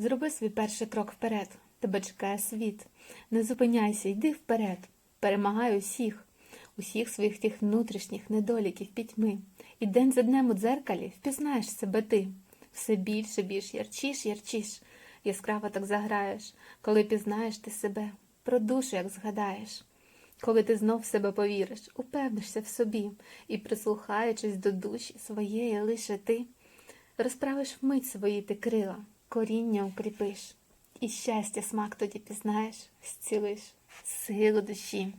Зроби свій перший крок вперед. Тебе чекає світ. Не зупиняйся, йди вперед. Перемагай усіх, усіх своїх тих внутрішніх недоліків пітьми. І день за днем у дзеркалі впізнаєш себе ти. Все більше, більш ярчіш, ярчіш. Яскраво так заграєш, коли пізнаєш ти себе, про душу, як згадаєш. Коли ти знов в себе повіриш, упевнишся в собі і, прислухаючись до душі своєї лише ти, розправиш вмить свої ти крила, коріння укріпиш, і щастя смак тоді пізнаєш, зцілиш силу душі.